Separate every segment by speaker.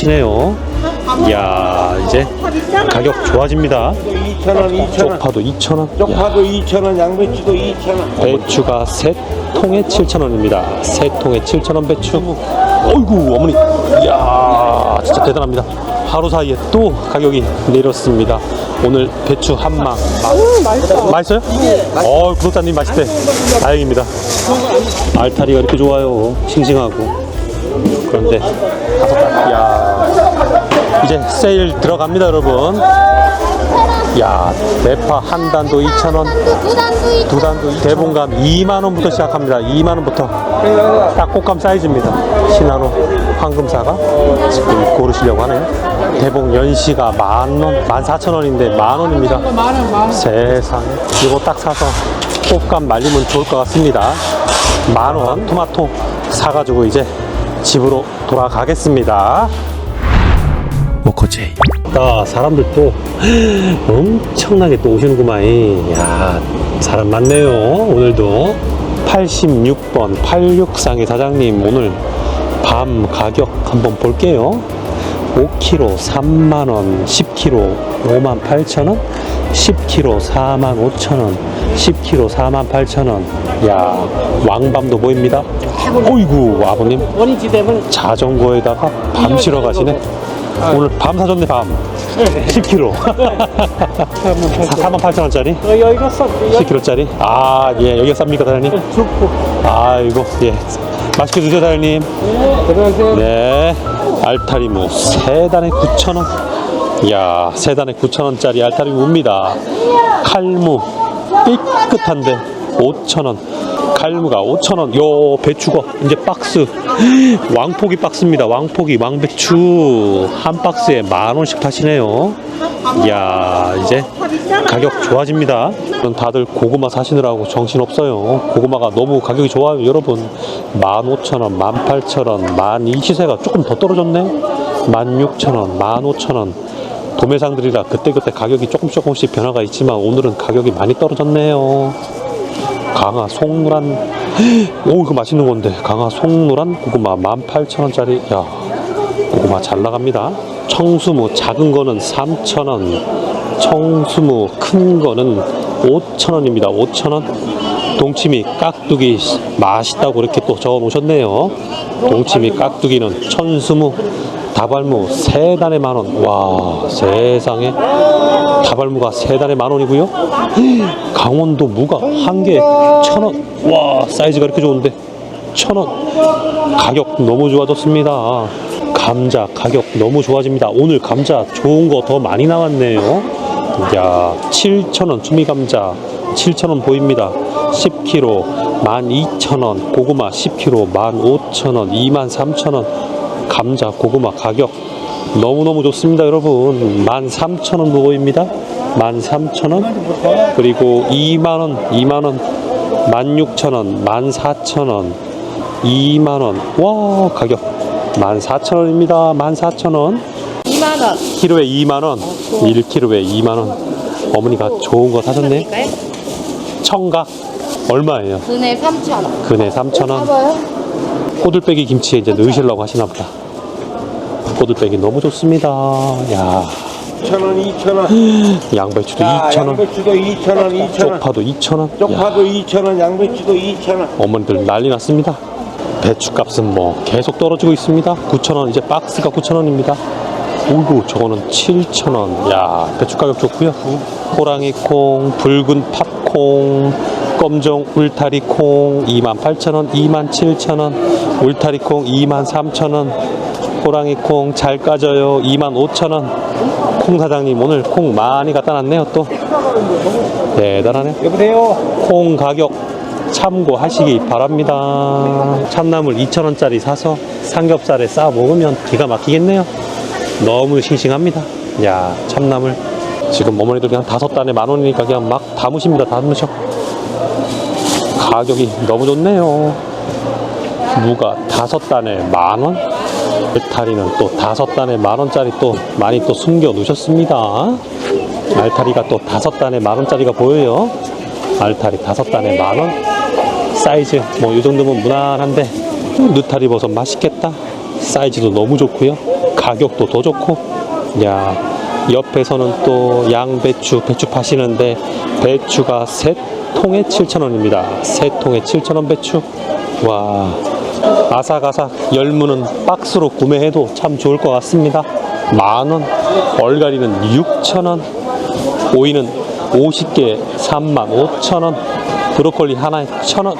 Speaker 1: 하시네요. 이야, 이제 가격 좋아집니다.
Speaker 2: 2,000원, 2,000원.
Speaker 1: 쪽파도 2,000원.
Speaker 2: 쪽파도 2,000원, 양배추도 2,000원.
Speaker 1: 배추가 세 통에 7,000원입니다. 세 통에 7,000원 배추. 어이구, 어머니. 이야, 진짜 대단합니다. 하루 사이에 또 가격이 내렸습니다. 오늘 배추 한 망. 아, 맛있어요? 어, 구독자님 맛있대. 다행입니다. 알타리가 이렇게 좋아요. 싱싱하고. 그런데 다섯 달. 이야. 이제 세일 들어갑니다, 여러분. 야, 대파 한 단도 2,000원.
Speaker 3: 부담도
Speaker 1: 두 단도 대봉감 2만 원부터 시작합니다. 2만 원부터 딱 꽃감 사이즈입니다. 신한호 황금사가 지금 고르시려고 하네요. 대봉 연시가 만 원, 만 사천 원인데 만 원입니다. 세상에 이거 딱 사서 꽃감 말리면 좋을 것 같습니다. 만원 토마토 사가지고 이제 집으로 돌아가겠습니다. 모코제이. 아, 사람들 또 엄청나게 또 오시는구만. 야, 사람 많네요. 오늘도 86번 863의 사장님 오늘 밤 가격 한번 볼게요. 5kg 3만원, 10kg 5만 8천원, 10kg 4만 5천원, 10kg 4만 8천원. 야, 왕밤도 보입니다. 어이구, 아버님. 자전거에다가 밤 실어 가시네. 오늘 밤 사줬네, 밤. 10kg. 4만 8천 원짜리?
Speaker 4: 여기가 써.
Speaker 1: 10kg짜리? 아, 예, 여기가 쌉니까, 사장님? 아이고, 예. 맛있게 드세요, 사장님.
Speaker 4: 들어가세요.
Speaker 1: 네. 알타리무 세 단에 9,000원. 이야, 세 단에 9,000원짜리 알타리무입니다. 칼무 깨끗한데 5,000원. 칼무가 5,000원. 요 배추가 이제 박스. 왕포기 박스입니다. 왕포기 왕배추 한 박스에 만 원씩 파시네요. 이야, 이제 가격 좋아집니다. 다들 고구마 사시느라고 정신 없어요. 고구마가 너무 가격이 좋아요, 여러분. 15,000원, 18,000원, 만 이 시세가 조금 더 떨어졌네. 16,000원, 15,000원. 도매상들이라 그때그때 가격이 조금 조금씩 변화가 있지만 오늘은 가격이 많이 떨어졌네요. 강화 송노란 오 이거 맛있는 건데 강화 송노란 고구마 18,000원짜리 야 고구마 잘 나갑니다. 청수무 작은 거는 3,000원, 청수무 큰 거는 5,000원입니다. 5,000원. 동치미 깍두기 맛있다고 이렇게 또 적어 놓으셨네요. 동치미 깍두기는 천수무, 다발무 세 단에 만 원. 와 세상에 다발무가 세 단에 만 원이고요. 강원도 무가 한 개에 천 원. 와 사이즈가 이렇게 좋은데 천 원. 가격 너무 좋아졌습니다. 감자 가격 너무 좋아집니다. 오늘 감자 좋은 거 더 많이 나왔네요. 야, 7,000원 추미 감자 7,000원 보입니다. 10kg 12,000원 고구마 10kg 15,000원 23,000원 감자 고구마 가격 너무너무 좋습니다 여러분. 13,000원도 보입니다. 13,000원. 그리고 2만원 2만원. 16,000원 14,000원. 2만원. 와 가격. 14,000원입니다. 14,000원.
Speaker 3: 2만원.
Speaker 1: 키로에 2만원. 1kg에 2만원. 어머니가 좋은 거 사셨네. 청각 얼마예요?
Speaker 3: 분에 3,000원.
Speaker 1: 근에 3,000원 꼬들빼기 김치에 이제 넣으시려고 하시나 보다. 꼬들빼기 너무 좋습니다. 야.
Speaker 2: 2,000원, 2,000원.
Speaker 1: 양배추도
Speaker 2: 야,
Speaker 1: 2,000원.
Speaker 2: 양배추도 2,000원, 2,000원.
Speaker 1: 쪽파도 2,000원. 야,
Speaker 2: 쪽파도 2,000원, 양배추도 2,000원.
Speaker 1: 어머니들 난리 났습니다. 배추값은 뭐 계속 떨어지고 있습니다. 9,000원 이제 박스가 9,000원입니다. 오구 저거는 7,000원. 야 배추 가격 좋고요. 호랑이 콩 붉은 팝콩 검정 울타리 콩 28,000원 27,000원 울타리 콩 23,000원 호랑이 콩 잘 까져요 25,000원 콩 사장님 오늘 콩 많이 갖다 놨네요 또 대단하네
Speaker 4: 여보세요.
Speaker 1: 콩 가격 참고하시기 바랍니다. 참나물 2,000원짜리 사서 삼겹살에 싸 먹으면 기가 막히겠네요. 너무 싱싱합니다. 야, 참나물. 지금 어머니들 그냥 다섯 단에 만 원이니까 그냥 막 담으십니다. 담으셔. 가격이 너무 좋네요. 무가 다섯 단에 만 원? 배타리는 또 다섯 단에 만 원짜리 또 많이 또 숨겨 놓으셨습니다. 알타리가 또 다섯 단에 만 원짜리가 보여요. 알타리 다섯 단에 만 원. 사이즈 뭐 이 정도면 무난한데 느타리 버섯 맛있겠다. 사이즈도 너무 좋고요. 가격도 더 좋고 야 옆에서는 또 양배추 배추 파시는데 배추가 세 통에 7,000원입니다. 세 통에 7,000원 배추. 와 아삭아삭 열무는 박스로 구매해도 참 좋을 것 같습니다. 만원 얼갈이는 6,000원 오이는 50개 35,000원 브로콜리 하나에 1,000원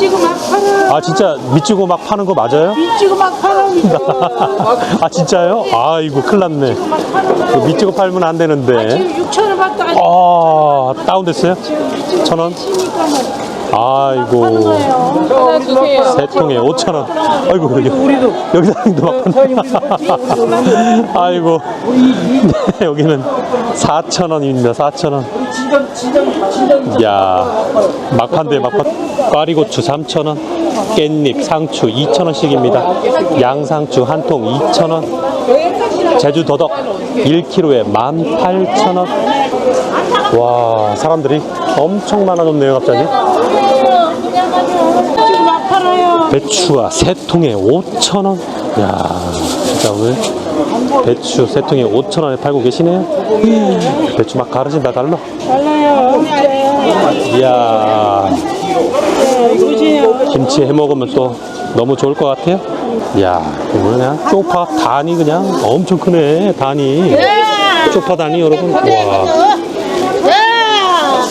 Speaker 3: 미치고 막 팔아.
Speaker 1: 아 진짜 미치고 막 파는 거 맞아요?
Speaker 3: 미치고 막 팔아.
Speaker 1: 아 진짜요? 아이고 큰일 났네
Speaker 3: 막 팔아.
Speaker 1: 이거 미치고 팔면 안 되는데
Speaker 3: 지금 6천 원 받다가
Speaker 1: 아 다운됐어요? 천 원?
Speaker 3: 치니까 뭐
Speaker 1: 아이고
Speaker 3: 하는 거예요. 하나 주세요.
Speaker 1: 세 통에 5천 원 아이고 여기 우리도 여기 사람도 막 판다 아이고 네, 여기는 4천 원입니다 4천 원 야, 막판대 막판. 꽈리고추 3,000원, 깻잎, 상추 2,000원씩입니다. 양상추 한 통 2,000원, 제주 더덕 1kg에 18,000원. 와, 사람들이 엄청 많아졌네요, 갑자기. 배추가 세 통에 5,000원. 야, 진짜 오늘 배추 세 통에 5,000원에 팔고 계시네요. 배추 막 가르신다 달러.
Speaker 3: 달라요.
Speaker 1: 이야. 김치 해 먹으면 또 너무 좋을 것 같아요. 이야, 이거 그냥 쪽파 단이 그냥 엄청 크네, 단이. 쪽파 단이 여러분. 와,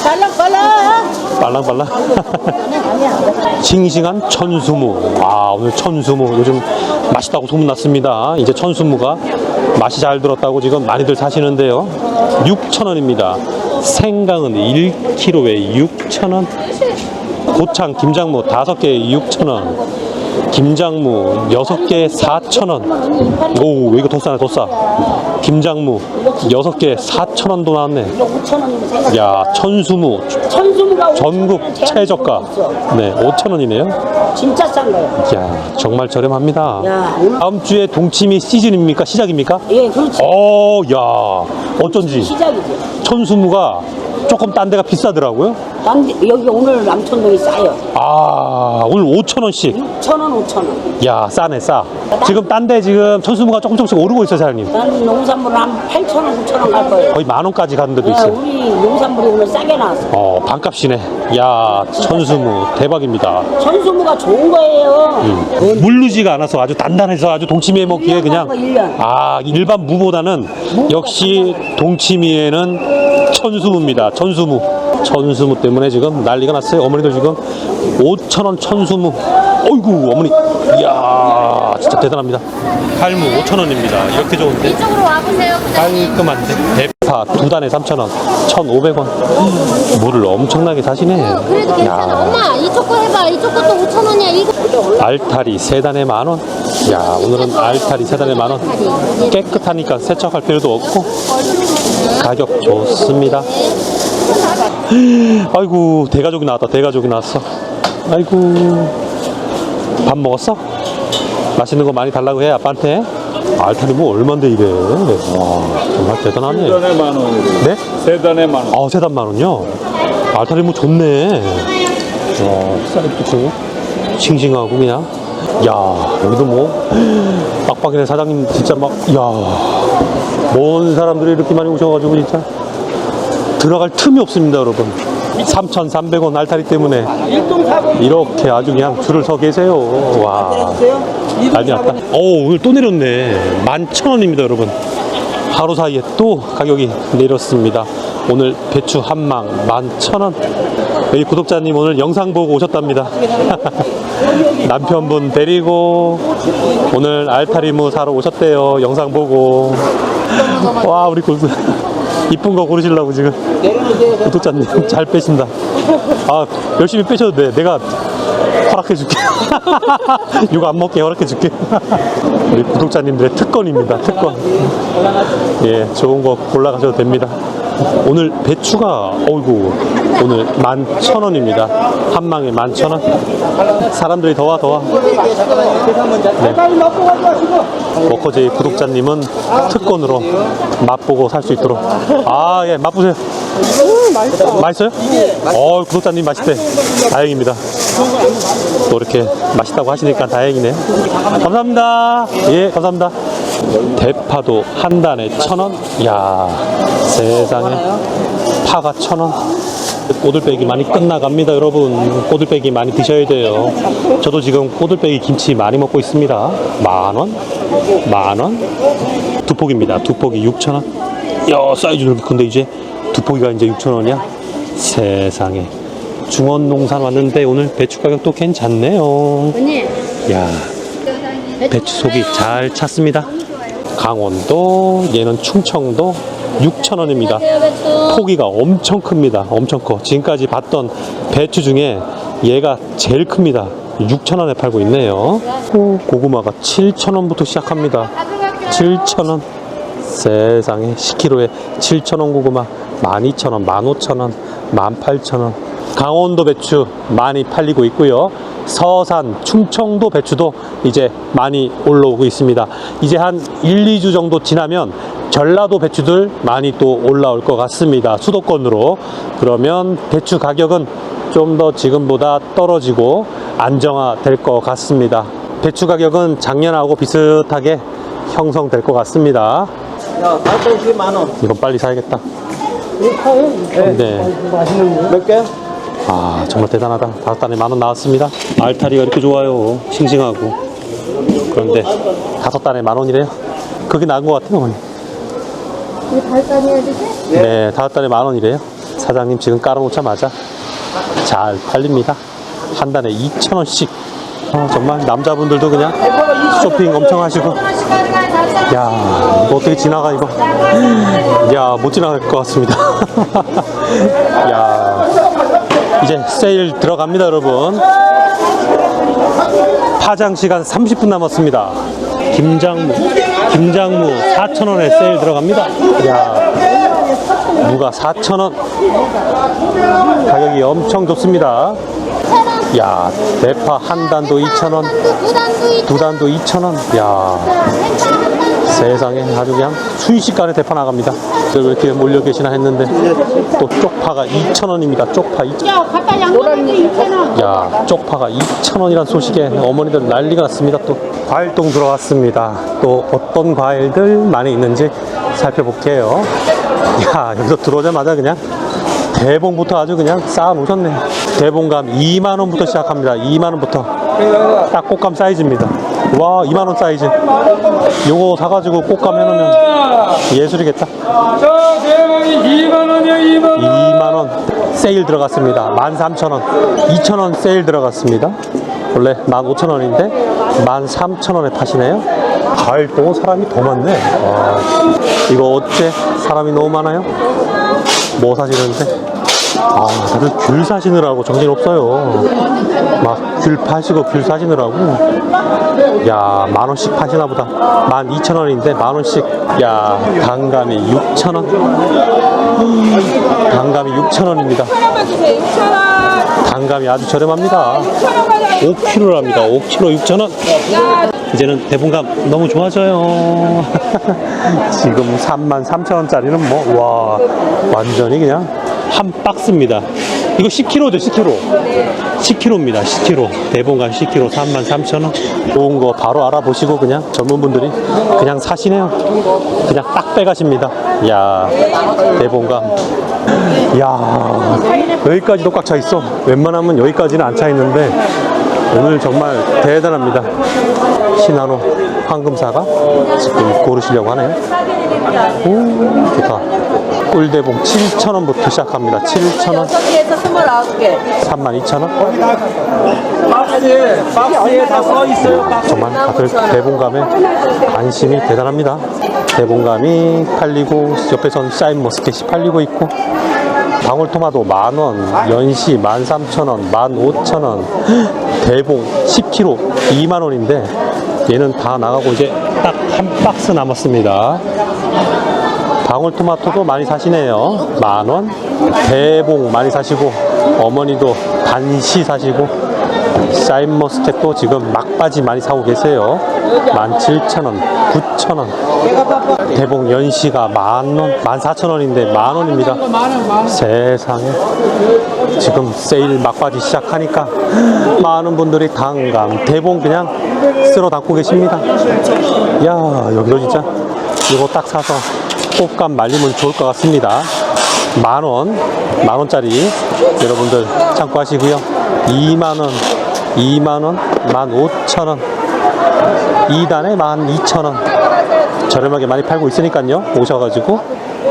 Speaker 3: 발랑발랑.
Speaker 1: 빨랑 빨랑. 싱싱한 천수무. 아, 오늘 천수무 요즘 맛있다고 소문났습니다. 이제 천수무가 맛이 잘 들었다고 지금 많이들 사시는데요. 6,000원입니다. 생강은 1kg에 6,000원. 고창 김장무 5개에 6,000원. 김장무 6개에 4,000원. 오, 이거 더 싸네, 더 싸. 김장무 6개에 4,000원도 나왔네.
Speaker 4: 5천원이면 생각
Speaker 1: 야, 천수무
Speaker 4: 천수무가
Speaker 1: 전국 최저가. 네, 5,000원이네요.
Speaker 4: 진짜 싼 거예요.
Speaker 1: 야, 정말 저렴합니다.
Speaker 4: 야, 오늘
Speaker 1: 다음 주에 동치미 시즌입니까? 시작입니까?
Speaker 4: 예, 그렇지.
Speaker 1: 어, 야, 어쩐지
Speaker 4: 시작이지.
Speaker 1: 천수무가 조금 딴 데가 비싸더라고요.
Speaker 4: 난 여기 오늘 남천동이 싸요.
Speaker 1: 아, 오늘 5,000원씩.
Speaker 4: 6천원, 5천원.
Speaker 1: 야, 싸네, 싸. 지금 딴 데 지금 천수무가 조금 조금씩 오르고 있어요, 사장님.
Speaker 4: 난 농산물 한 8천 원, 9천 원 갈 거예요.
Speaker 1: 거의 만 원까지 가는 데도
Speaker 4: 야,
Speaker 1: 있어요.
Speaker 4: 우리 농산물이 오늘 싸게 나왔어.
Speaker 1: 어, 반값이네. 야, 천수무 대박입니다.
Speaker 4: 천수무가 좋은 거예요.
Speaker 1: 물르지가 않아서 아주 단단해서 아주 동치미에 먹기에 그냥
Speaker 4: 일 년.
Speaker 1: 아 일반 무보다는 역시 동치미에는 천수무입니다. 천수무. 천수무 때문에 지금 난리가 났어요. 어머니들 지금 5천 원 천수무. 어이구 어머니. 이야 진짜 대단합니다. 칼무 5천 원입니다. 이렇게 좋은데
Speaker 3: 이쪽으로 와보세요.
Speaker 1: 깔끔한데 대파 두 단에 3천 원, 1,500원. 물을 엄청나게 사시네.
Speaker 3: 그래도 괜찮아. 엄마 이쪽 거 해봐. 이쪽 것도 5천 원이야. 이거
Speaker 1: 알타리 세 단에 만 원. 야 오늘은 알타리 세 단에 만 원. 깨끗하니까 세척할 필요도 없고 가격 좋습니다. 아이고 대가족이 나왔다. 대가족이 나왔어. 아이고 밥 먹었어? 맛있는 거 많이 달라고 해 아빠한테. 알타리 뭐 얼만데 이래. 와 정말 대단하네.
Speaker 5: 세단에 만 원이고
Speaker 1: 네?
Speaker 5: 세단에 만 원.
Speaker 1: 아, 세단 만 원요? 알타리 뭐 좋네. 와, 쌀도 좋고, 싱싱하고, 그냥. 야, 여기도 뭐, 빡빡이네. 사장님, 진짜 막, 야, 먼 사람들이 이렇게 많이 오셔가지고, 진짜. 들어갈 틈이 없습니다, 여러분. 3,300원 알타리 때문에. 이렇게 아주 그냥 줄을 서 계세요. 와. 난리 났다. 오, 오늘 또 내렸네. 11,000원입니다, 여러분. 하루 사이에 또 가격이 내렸습니다. 오늘 배추 한 망 11,000원. 여기 구독자님 오늘 영상 보고 오셨답니다. 남편분 데리고 오늘 알타리무 사러 오셨대요. 영상 보고. 와, 우리 구 이쁜 거 고르시려고 지금. 구독자님 잘 빼신다. 아, 열심히 빼셔도 돼. 내가 허락해 줄게. 이거 안 먹게 허락해 줄게. 우리 구독자님들의 특권입니다. 특권. 예, 좋은 거 골라가셔도 됩니다. 오늘 배추가, 어이구, 오늘 11,000원입니다. 한 망에 11,000원. 사람들이 더와 더와. 네. 워커제이 구독자님은 특권으로 맛보고 살 수 있도록. 아, 예, 맛보세요. 맛있어요? 어, 구독자님 맛있대. 다행입니다. 또 이렇게 맛있다고 하시니까 다행이네. 감사합니다. 예, 감사합니다. 대파도 한 단에 천 원. 야 세상에 파가 천 원. 꼬들빼기 많이 끝나갑니다, 여러분. 꼬들빼기 많이 드셔야 돼요. 저도 지금 꼬들빼기 김치 많이 먹고 있습니다. 만 원, 만 원. 두 폭입니다. 두 폭이 6천 원. 야 사이즈도 근데 이제 두 폭이가 이제 6천 원이야. 세상에. 중원농산 왔는데 오늘 배추 가격도 괜찮네요.
Speaker 3: 언니.
Speaker 1: 야 배추 속이 잘 찼습니다. 강원도 얘는 충청도 6,000원입니다.
Speaker 3: 배추.
Speaker 1: 포기가 엄청 큽니다. 엄청 커. 지금까지 봤던 배추 중에 얘가 제일 큽니다. 6,000원에 팔고 있네요. 오, 고구마가 7,000원부터 시작합니다. 7,000원. 세상에 10kg에 7,000원 고구마 12,000원, 15,000원, 18,000원. 강원도 배추 많이 팔리고 있고요. 서산, 충청도 배추도 이제 많이 올라오고 있습니다. 이제 한 1, 2주 정도 지나면 전라도 배추들 많이 또 올라올 것 같습니다. 수도권으로. 그러면 배추 가격은 좀 더 지금보다 떨어지고 안정화될 것 같습니다. 배추 가격은 작년하고 비슷하게 형성될 것 같습니다.
Speaker 5: 야, 다섯 만 원.
Speaker 1: 이건 빨리 사야겠다. 네.
Speaker 5: 몇 개?
Speaker 1: 아, 정말 대단하다. 다섯 단에 만 원 나왔습니다. 알타리가 이렇게 좋아요. 싱싱하고. 그런데 다섯 단에 만 원이래요. 그게 나은 것 같아요, 어머니.
Speaker 3: 발간이 해야 되지?
Speaker 1: 네, 다섯 달에 만 원이래요. 사장님 지금 깔아놓자마자 잘 팔립니다. 한 단에 2천 원씩. 아, 정말 남자분들도 그냥 쇼핑 엄청 하시고. 야, 이거 어떻게 지나가 이거? 야, 못 지나갈 것 같습니다. 야, 이제 세일 들어갑니다, 여러분. 파장 시간 30분 남았습니다. 김장무, 김장무 4,000원에 세일 들어갑니다. 야, 무가 4,000원. 가격이 엄청 좋습니다. 야, 대파 한 단도 2,000원,
Speaker 3: 두 단도
Speaker 1: 있두 단도 2,000원. 야, 세상에 아주 그냥 순식간에 대파 나갑니다. 왜 이렇게 몰려 계시나 했는데 또 쪽파가 2,000원입니다. 쪽파 2,000원.
Speaker 3: 야, 갖다 양념해 있잖아.
Speaker 1: 야, 쪽파가 2,000원이란 소식에 어머니들 난리가 났습니다. 또 과일동 들어왔습니다. 또 어떤 과일들 많이 있는지 살펴볼게요. 야, 여기서 들어오자마자 그냥 대봉부터 아주 그냥 쌓아 놓으셨네. 대봉감 2만 원부터 시작합니다. 2만 원부터. 딱 꽃감 사이즈입니다. 와, 2만 원 사이즈. 요거 사가지고 꽃감 해놓으면 예술이겠다.
Speaker 5: 저 대박이 2만 원이야, 2만 원.
Speaker 1: 2만 원 세일 들어갔습니다. 13,000원, 2,000원 세일 들어갔습니다. 원래 15,000원인데 13,000원에 파시네요. 과일도 사람이 더 많네. 와, 이거 어째 사람이 너무 많아요? 뭐 사시는데? 아, 다들 귤 사시느라고 정신 없어요. 막 귤 파시고 귤 사시느라고. 야, 만 원씩 파시나 보다. 만 이천 원인데 만 원씩. 야, 단감이 육천 원. 단감이 6,000원입니다. 단감이 아주 저렴합니다. 5kg랍니다. 5kg 6,000원. 이제는 대봉감 너무 좋아져요. 지금 33,000원짜리는 뭐, 와, 완전히 그냥 한 박스입니다. 이거 10kg죠, 10kg. 10kg입니다, 10kg. 대봉감 10kg 33,000원. 좋은 거 바로 알아보시고 그냥 젊은 분들이 그냥 사시네요. 그냥 딱 빼가십니다. 야 대봉감. 야 여기까지도 꽉 차 있어. 웬만하면 여기까지는 안 차 있는데 오늘 정말 대단합니다. 신한호 황금사가 지금 고르시려고 하네요. 오 좋다. 꿀대봉 7,000원부터 시작합니다. 7,000원,
Speaker 6: 여기에서 29개.
Speaker 1: 32,000원.
Speaker 5: 박스에, 박스에 다 써 있어요, 박스.
Speaker 1: 정말 다들 대봉감에 관심이 대단합니다. 대봉감이 팔리고 옆에선 샤인 머스켓이 팔리고 있고 방울토마토 만원, 연시 13,000원, 15,000원, 대봉 10kg 2만원인데 얘는 다 나가고 이제 딱 한 박스 남았습니다. 방울토마토도 많이 사시네요. 만원, 대봉 많이 사시고 어머니도 단시 사시고 샤인머스켓도 지금 막바지 많이 사고 계세요. 17,000원, 9,000원. 대봉 연시가 만원, 14,000원인데 만원입니다. 세상에. 지금 세일 막바지 시작하니까 많은 분들이 당감, 대봉 그냥 쓸어 담고 계십니다. 야, 여기도 진짜 이거 딱 사서 꽃감 말리면 좋을 것 같습니다. 만 원, 만 원짜리 여러분들 참고하시고요. 2만 원, 2만 원, 만 오천 원, 2단에 만 이천 원. 저렴하게 많이 팔고 있으니까요. 오셔가지고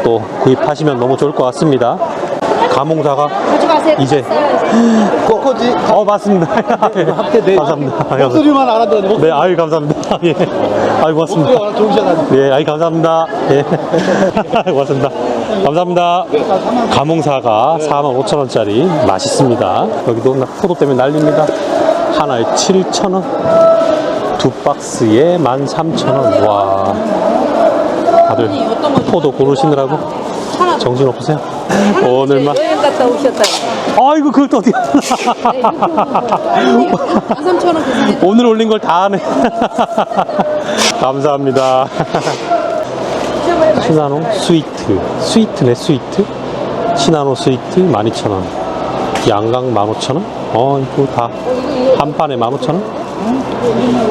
Speaker 1: 또 구입하시면 너무 좋을 것 같습니다. 감홍사가
Speaker 3: 가져가세요.
Speaker 1: 이제
Speaker 5: 꼬꼬지
Speaker 1: 어 맞습니다.
Speaker 5: 합계
Speaker 1: 감사합니다.
Speaker 5: 목소리만 알아듣는
Speaker 1: 네, 아유 감사합니다. 예, 아유 고맙습니다.
Speaker 5: 목소리가 좋으셔가지고
Speaker 1: 예, 아이 감사합니다. 예. 고맙습니다. 감사합니다. 감홍사가 45,000원짜리 맛있습니다. 여기도 나- 포도 때문에 난립니다. 하나에 7,000원. 두 박스에 13,000원. 와. 다들 포도 고르시느라고 정신 없으세요? 오늘만.
Speaker 3: 여행 갔다 오셨다.
Speaker 1: 아이고, 그걸 또 어디.
Speaker 3: 3,000원 계산해.
Speaker 1: 오늘 올린 걸 다 하네. 감사합니다. 시나노 스위트. 스위트네, 스위트. 시나노 스위트 12,000원. 양강 15,000원. 어, 이거 다 한 판에 15,000원.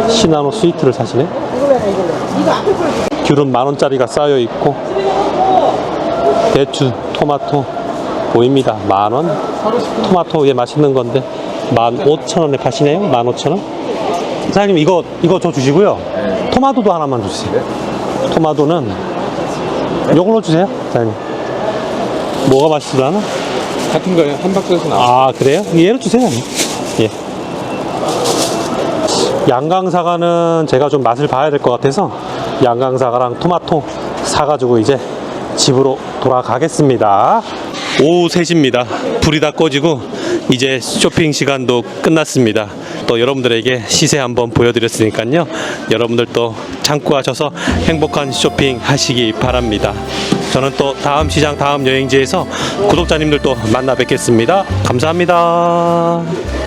Speaker 1: 시나노 스위트를 사시네. 귤은 만원짜리가 쌓여 있고, 대추, 토마토 보입니다. 만 원. 토마토 예 맛있는 건데, 15,000원에 파시네요. 15,000원. 사장님 이거 이거 저 주시고요. 토마토도 하나만 주세요. 토마토는 요걸로 주세요, 사장님. 뭐가 맛있으려나?
Speaker 5: 같은 거예요 한 박스에서 나와
Speaker 1: 아 그래요? 얘로 주세요. 예. 양강사과는 제가 좀 맛을 봐야 될 것 같아서 양강사과랑 토마토 사가지고 이제 집으로 돌아가겠습니다. 오후 3시입니다. 불이 다 꺼지고 이제 쇼핑 시간도 끝났습니다. 또 여러분들에게 시세 한번 보여드렸으니까요. 여러분들 또 참고하셔서 행복한 쇼핑 하시기 바랍니다. 저는 또 다음 시장 다음 여행지에서 구독자님들도 만나 뵙겠습니다. 감사합니다.